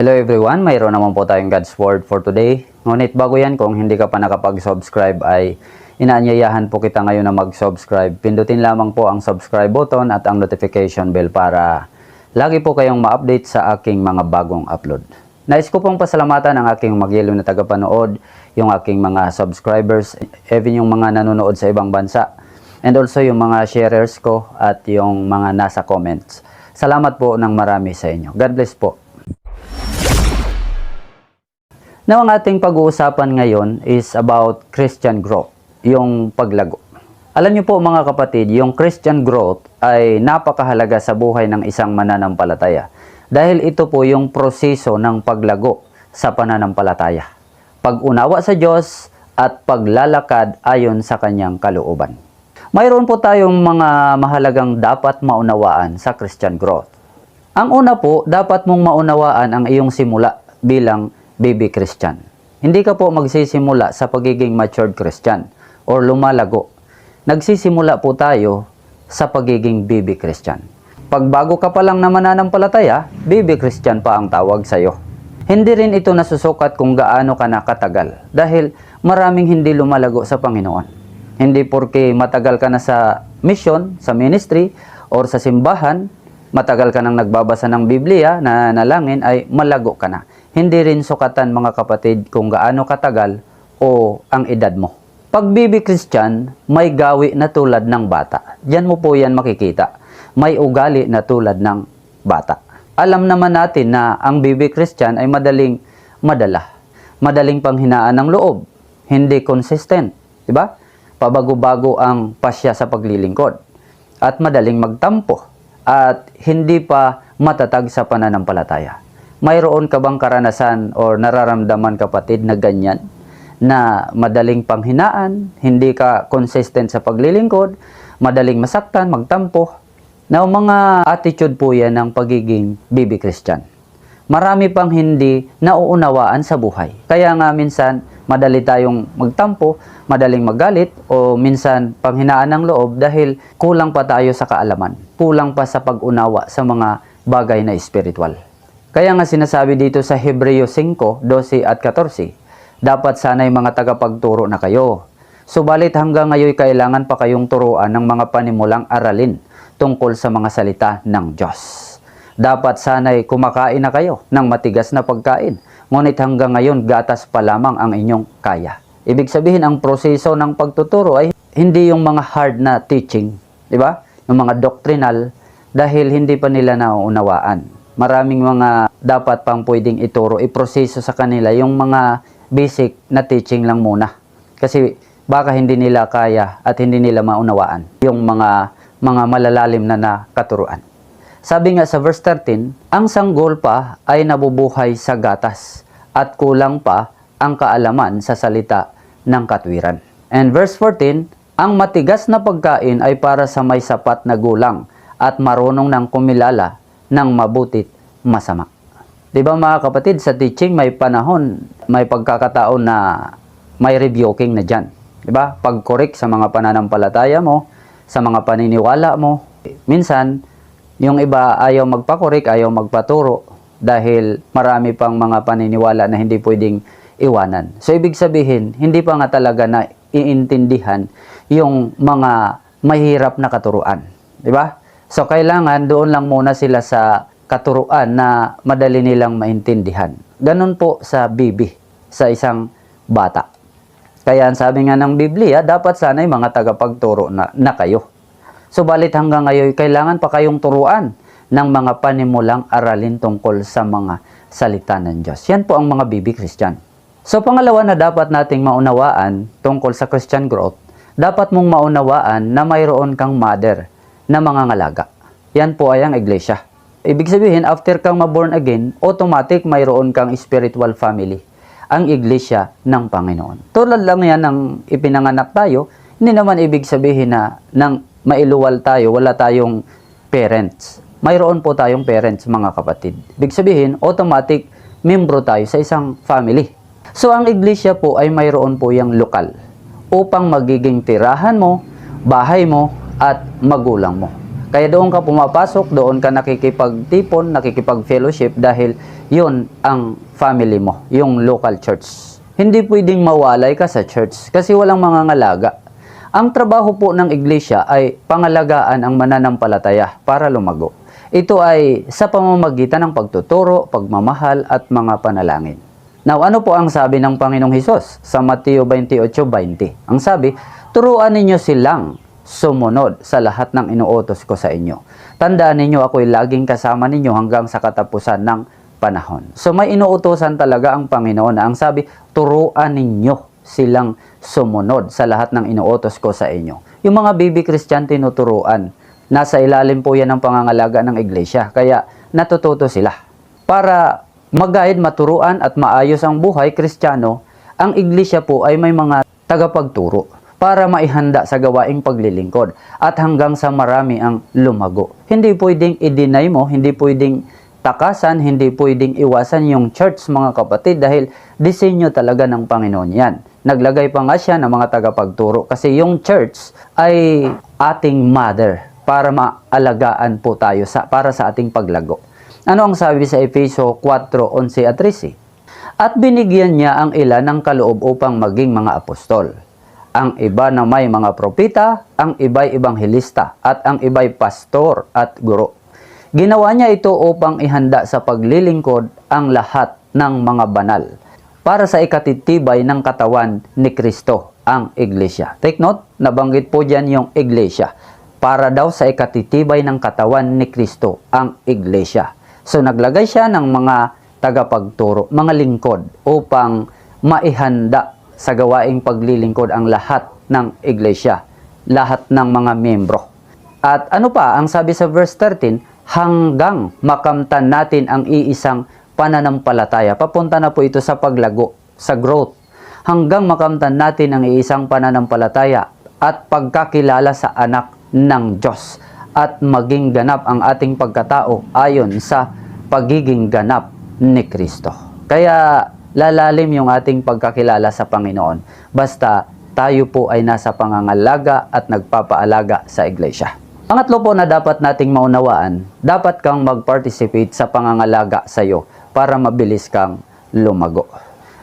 Hello everyone, mayroon naman po tayong God's Word for today. Ngunit bago yan, kung hindi ka pa nakapag-subscribe ay inaanyayahan po kita ngayon na mag-subscribe. Pindutin lamang po ang subscribe button at ang notification bell para lagi po kayong ma-update sa aking mga bagong upload. Nais ko pong pasalamatan ang aking magyelo na tagapanood, yung aking mga subscribers, even yung mga nanonood sa ibang bansa, and also yung mga sharers ko at yung mga nasa comments. Salamat po ng marami sa inyo. God bless po. Now, ang ating pag-uusapan ngayon is about Christian growth, yung paglago. Alam niyo po mga kapatid, yung Christian growth ay napakahalaga sa buhay ng isang mananampalataya dahil ito po yung proseso ng paglago sa pananampalataya. Pag-unawa sa Diyos at paglalakad ayon sa kanyang kalooban. Mayroon po tayong mga mahalagang dapat maunawaan sa Christian growth. Ang una po, dapat mong maunawaan ang iyong simula bilang baby Christian. Hindi ka po magsisimula sa pagiging matured Christian or lumalago. Nagsisimula po tayo sa pagiging baby Christian. Pag bago ka pa lang na mananampalataya, baby Christian pa ang tawag sa iyo. Hindi rin ito nasusukat kung gaano ka nakatagal dahil maraming hindi lumalago sa Panginoon. Hindi porke matagal ka na sa mission, sa ministry, or sa simbahan, matagal ka nang nagbabasa ng Biblia na nalangin ay malago ka na. Hindi rin sukatan mga kapatid kung gaano katagal o ang edad mo. Pag bibi Christian, may gawi na tulad ng bata. Diyan mo po yan makikita. May ugali na tulad ng bata. Alam naman natin na ang bibi Christian ay madaling madala. Madaling panghinaan ng loob. Hindi consistent. Di ba? Pabago-bago ang pasya sa paglilingkod. At madaling magtampo. At hindi pa matatag sa pananampalataya mayroon ka bang karanasan or nararamdaman kapatid na ganyan? Na madaling panghinaan, hindi ka consistent sa paglilingkod, madaling masaktan, magtampo. Na mga attitude po yan ng pagiging bibi Christian. Marami pang hindi nauunawaan sa buhay. Kaya nga minsan madali tayong magtampo, madaling magalit o minsan panghinaan ng loob dahil kulang pa tayo sa kaalaman. Kulang pa sa pag-unawa sa mga bagay na espiritual. Kaya nga sinasabi dito sa Hebreo 5, 12 at 14, dapat sana'y mga tagapagturo na kayo. Subalit hanggang ngayon kailangan pa kayong turuan ng mga panimulang aralin tungkol sa mga salita ng Diyos. Dapat sana'y kumakain na kayo ng matigas na pagkain, ngunit hanggang ngayon gatas pa lamang ang inyong kaya. Ibig sabihin ang proseso ng pagtuturo ay hindi yung mga hard na teaching, di ba? Yung mga doctrinal dahil hindi pa nila nauunawaan maraming mga dapat pang pwedeng ituro, iproseso sa kanila yung mga basic na teaching lang muna. Kasi baka hindi nila kaya at hindi nila maunawaan yung mga mga malalalim na nakaturuan. Sabi nga sa verse 13, ang sanggol pa ay nabubuhay sa gatas at kulang pa ang kaalaman sa salita ng katwiran. And verse 14, ang matigas na pagkain ay para sa may sapat na gulang at marunong ng kumilala ng mabutit masama. 'Di ba mga kapatid, sa teaching may panahon, may pagkakataon na may rebuking na diyan. 'Di ba? Pag-correct sa mga pananampalataya mo, sa mga paniniwala mo. Minsan, yung iba ayaw magpa-correct, ayaw magpaturo dahil marami pang mga paniniwala na hindi pwedeng iwanan. So ibig sabihin, hindi pa nga talaga na iintindihan yung mga mahirap na katuruan, 'di ba? So kailangan doon lang muna sila sa katuruan na madali nilang maintindihan. Ganon po sa bibi, sa isang bata. Kaya ang sabi nga ng Biblia, dapat sana'y mga tagapagturo na, na kayo. Subalit hanggang ngayon, kailangan pa kayong turuan ng mga panimulang aralin tungkol sa mga salita ng Diyos. Yan po ang mga bibi Christian. So pangalawa na dapat nating maunawaan tungkol sa Christian growth, dapat mong maunawaan na mayroon kang mother na mga ngalaga. Yan po ay ang iglesia. Ibig sabihin, after kang ma-born again, automatic mayroon kang spiritual family. Ang iglesia ng Panginoon. Tulad lang yan ng ipinanganak tayo, hindi naman ibig sabihin na nang mailuwal tayo, wala tayong parents. Mayroon po tayong parents, mga kapatid. Ibig sabihin, automatic membro tayo sa isang family. So, ang iglesia po ay mayroon po yung lokal upang magiging tirahan mo, bahay mo, at magulang mo. Kaya doon ka pumapasok, doon ka nakikipagtipon, nakikipag-fellowship dahil yun ang family mo, yung local church. Hindi pwedeng mawalay ka sa church kasi walang mangangalaga. Ang trabaho po ng iglesia ay pangalagaan ang mananampalataya para lumago. Ito ay sa pamamagitan ng pagtuturo, pagmamahal at mga panalangin. Now, ano po ang sabi ng Panginoong Hesus sa Mateo 28:20? Ang sabi, turuan ninyo silang sumunod sa lahat ng inuutos ko sa inyo. Tandaan ninyo ako'y laging kasama ninyo hanggang sa katapusan ng panahon. So may inuutosan talaga ang Panginoon na ang sabi, turuan ninyo silang sumunod sa lahat ng inuutos ko sa inyo. Yung mga baby Christian tinuturuan, nasa ilalim po yan ng pangangalaga ng iglesia. Kaya natututo sila. Para mag-guide, maturuan at maayos ang buhay kristyano, ang iglesia po ay may mga tagapagturo para maihanda sa gawaing paglilingkod at hanggang sa marami ang lumago. Hindi pwedeng i-deny mo, hindi pwedeng takasan, hindi pwedeng iwasan yung church mga kapatid dahil disenyo talaga ng Panginoon yan. Naglagay pa nga siya ng mga tagapagturo kasi yung church ay ating mother para maalagaan po tayo sa, para sa ating paglago. Ano ang sabi sa Efeso 4:11 at 13? At binigyan niya ang ilan ng kaloob upang maging mga apostol. Ang iba na may mga propita, ang iba'y ibanghelista, at ang iba'y pastor at guro. Ginawa niya ito upang ihanda sa paglilingkod ang lahat ng mga banal para sa ikatitibay ng katawan ni Kristo, ang iglesia. Take note, nabanggit po dyan yung iglesia. Para daw sa ikatitibay ng katawan ni Kristo, ang iglesia. So naglagay siya ng mga tagapagturo, mga lingkod upang maihanda sa gawaing paglilingkod ang lahat ng iglesia, lahat ng mga membro. At ano pa, ang sabi sa verse 13, hanggang makamtan natin ang iisang pananampalataya. Papunta na po ito sa paglago, sa growth. Hanggang makamtan natin ang iisang pananampalataya at pagkakilala sa anak ng Diyos at maging ganap ang ating pagkatao ayon sa pagiging ganap ni Kristo. Kaya lalalim yung ating pagkakilala sa Panginoon basta tayo po ay nasa pangangalaga at nagpapaalaga sa iglesia. Pangatlo po na dapat nating maunawaan, dapat kang mag-participate sa pangangalaga sa iyo para mabilis kang lumago.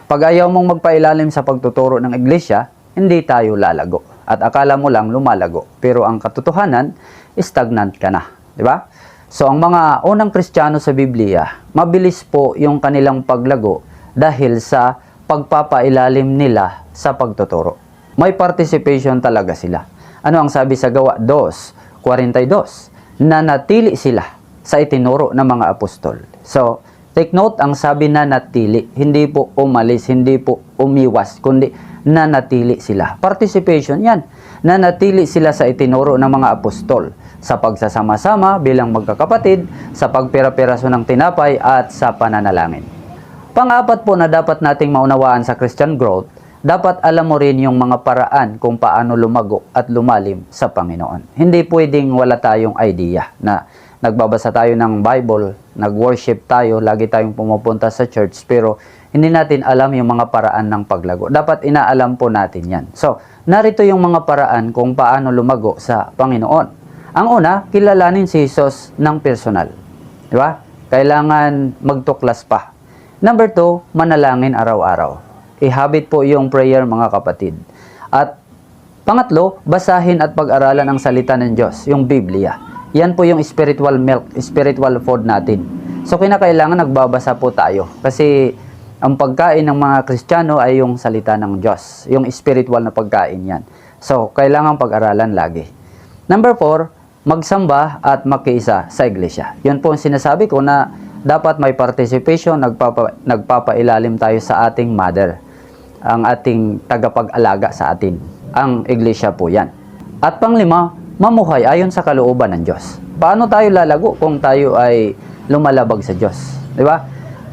Pag ayaw mong magpailalim sa pagtuturo ng iglesia, hindi tayo lalago. At akala mo lang lumalago. Pero ang katotohanan, stagnant ka na. Di ba? So ang mga unang kristyano sa Biblia, mabilis po yung kanilang paglago dahil sa pagpapailalim nila sa pagtuturo. May participation talaga sila. Ano ang sabi sa gawa 2.42? Na natili sila sa itinuro ng mga apostol. So, take note, ang sabi na natili, hindi po umalis, hindi po umiwas, kundi nanatili sila. Participation yan. Nanatili sila sa itinuro ng mga apostol sa pagsasama-sama bilang magkakapatid, sa pagpira-piraso ng tinapay at sa pananalangin. Pang-apat po na dapat nating maunawaan sa Christian growth, dapat alam mo rin yung mga paraan kung paano lumago at lumalim sa Panginoon. Hindi pwedeng wala tayong idea na nagbabasa tayo ng Bible, nag-worship tayo, lagi tayong pumupunta sa church, pero hindi natin alam yung mga paraan ng paglago. Dapat inaalam po natin yan. So, narito yung mga paraan kung paano lumago sa Panginoon. Ang una, kilalanin si Jesus ng personal. Di ba? Kailangan magtuklas pa. Number two, manalangin araw-araw. Ihabit po yung prayer mga kapatid. At pangatlo, basahin at pag-aralan ang salita ng Diyos, yung Biblia. Yan po yung spiritual milk, spiritual food natin. So kinakailangan nagbabasa po tayo kasi ang pagkain ng mga Kristiyano ay yung salita ng Diyos, yung spiritual na pagkain yan. So kailangan pag-aralan lagi. Number four, magsamba at makiisa sa iglesia. Yun po ang sinasabi ko na dapat may participation, nagpapa, nagpapailalim tayo sa ating mother, ang ating tagapag-alaga sa atin. Ang iglesia po yan. At panglima, mamuhay ayon sa kalooban ng Diyos. Paano tayo lalago kung tayo ay lumalabag sa Diyos? Di ba?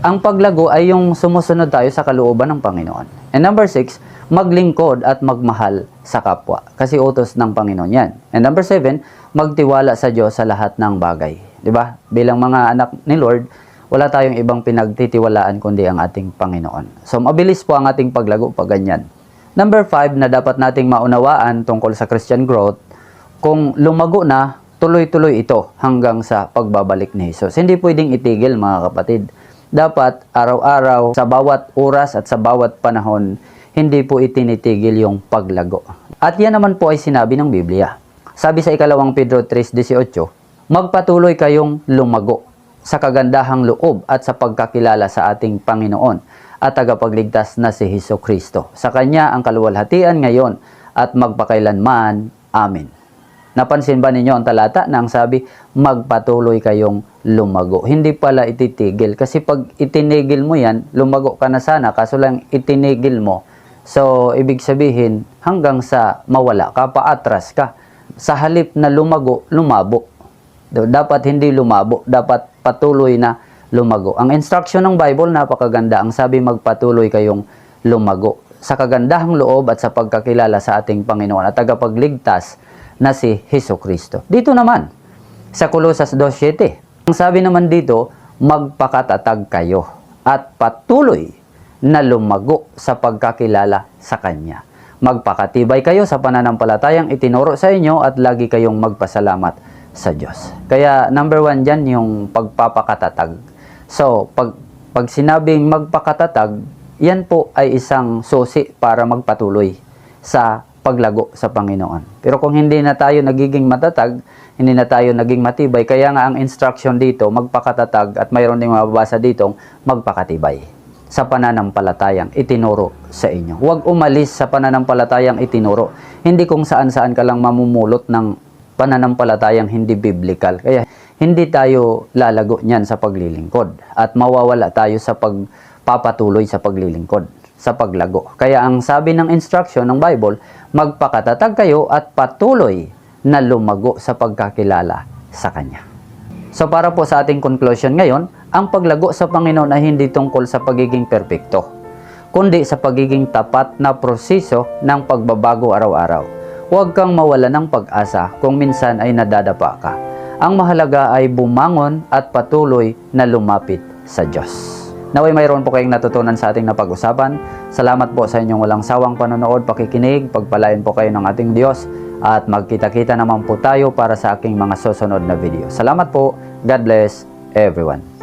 Ang paglago ay yung sumusunod tayo sa kalooban ng Panginoon. And number six, maglingkod at magmahal sa kapwa. Kasi utos ng Panginoon yan. And number seven, magtiwala sa Diyos sa lahat ng bagay. Di ba? Bilang mga anak ni Lord, wala tayong ibang pinagtitiwalaan kundi ang ating Panginoon. So, mabilis po ang ating paglago pag ganyan. Number five na dapat nating maunawaan tungkol sa Christian growth, kung lumago na, tuloy-tuloy ito hanggang sa pagbabalik ni Jesus. Hindi pwedeng itigil mga kapatid. dapat araw-araw, sa bawat oras at sa bawat panahon, hindi po itinitigil yung paglago. At yan naman po ay sinabi ng Biblia. Sabi sa ikalawang Pedro 3.18, Magpatuloy kayong lumago sa kagandahang loob at sa pagkakilala sa ating Panginoon at tagapagligtas na si Heso Kristo. Sa Kanya ang kaluwalhatian ngayon at magpakailanman. Amen. Napansin ba ninyo ang talata na ang sabi, magpatuloy kayong lumago. Hindi pala ititigil. Kasi pag itinigil mo yan, lumago ka na sana. Kaso lang itinigil mo. So, ibig sabihin, hanggang sa mawala ka, paatras ka. Sa halip na lumago, lumabo. Dapat hindi lumabo. Dapat patuloy na lumago. Ang instruction ng Bible, napakaganda. Ang sabi, magpatuloy kayong lumago. Sa kagandahang loob at sa pagkakilala sa ating Panginoon at tagapagligtas na si Heso Kristo. Dito naman, sa Colossus 2.7, ang sabi naman dito, magpakatatag kayo at patuloy na lumago sa pagkakilala sa Kanya. Magpakatibay kayo sa pananampalatayang itinuro sa inyo at lagi kayong magpasalamat sa Diyos. Kaya number one dyan yung pagpapakatatag. So, pag, pag sinabing magpakatatag, yan po ay isang susi para magpatuloy sa paglago sa Panginoon. Pero kung hindi na tayo nagiging matatag, hindi na tayo naging matibay, kaya nga ang instruction dito, magpakatatag at mayroon ding mababasa dito, magpakatibay sa pananampalatayang itinuro sa inyo. Huwag umalis sa pananampalatayang itinuro. Hindi kung saan-saan ka lang mamumulot ng pananampalatayang hindi biblical. Kaya hindi tayo lalago niyan sa paglilingkod at mawawala tayo sa pagpapatuloy sa paglilingkod, sa paglago. Kaya ang sabi ng instruction ng Bible, magpakatatag kayo at patuloy na lumago sa pagkakilala sa Kanya. So para po sa ating conclusion ngayon, ang paglago sa Panginoon ay hindi tungkol sa pagiging perpekto, kundi sa pagiging tapat na proseso ng pagbabago araw-araw. Huwag kang mawala ng pag-asa kung minsan ay nadadapa ka. Ang mahalaga ay bumangon at patuloy na lumapit sa Diyos. Naway mayroon po kayong natutunan sa ating napag-usapan. Salamat po sa inyong walang sawang panonood, pakikinig, pagpalain po kayo ng ating Diyos at magkita-kita naman po tayo para sa aking mga susunod na video. Salamat po. God bless everyone.